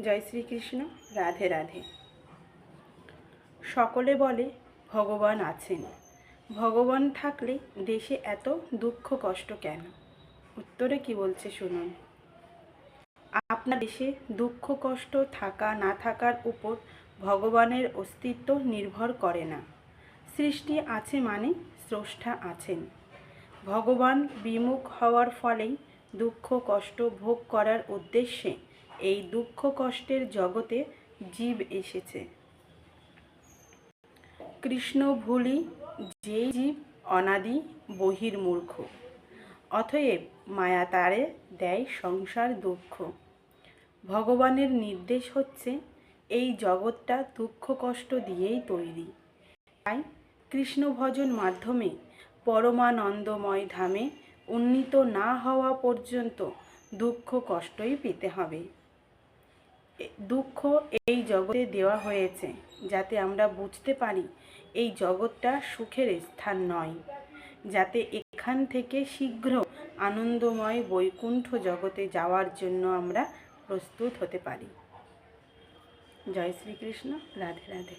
জয় শ্রীকৃষ্ণ, রাধে রাধে। সকলে বলে, ভগবান আছেন। ভগবান থাকলে দেশে এত দুঃখ কষ্ট কেন? উত্তরে কি বলছে শুনুন। আপনার দেশে দুঃখ কষ্ট থাকা, না থাকার উপর ভগবানের অস্তিত্ব নির্ভর করে না। সৃষ্টি আছে মানে স্রষ্টা আছেন। ভগবান বিমুখ হওয়ার ফলেই দুঃখ কষ্ট ভোগ করার উদ্দেশ্যে এই দুঃখ কষ্টের জগতে জীব এসেছে। কৃষ্ণ ভুলি যেই জীব অনাদি বহির্মূর্খ অতএব মায়া তারে দেয় সংসার দুঃখ। ভগবানের নির্দেশ হচ্ছে এই জগৎটা দুঃখ কষ্ট দিয়েই তৈরি। তাই কৃষ্ণ ভজন মাধ্যমে পরমানন্দময় ধামে উন্নীত না হওয়া পর্যন্ত দুঃখ কষ্টই পেতে হবে। দুঃখ এই জগতে দেওয়া হয়েছে, যাতে আমরা বুঝতে পারি এই জগৎটা সুখের স্থান নয়। যাতে এখান থেকে শীঘ্র আনন্দময় বৈকুণ্ঠ জগতে যাওয়ার জন্য আমরা প্রস্তুত হতে পারি। জয় শ্রীকৃষ্ণ। রাধে রাধে।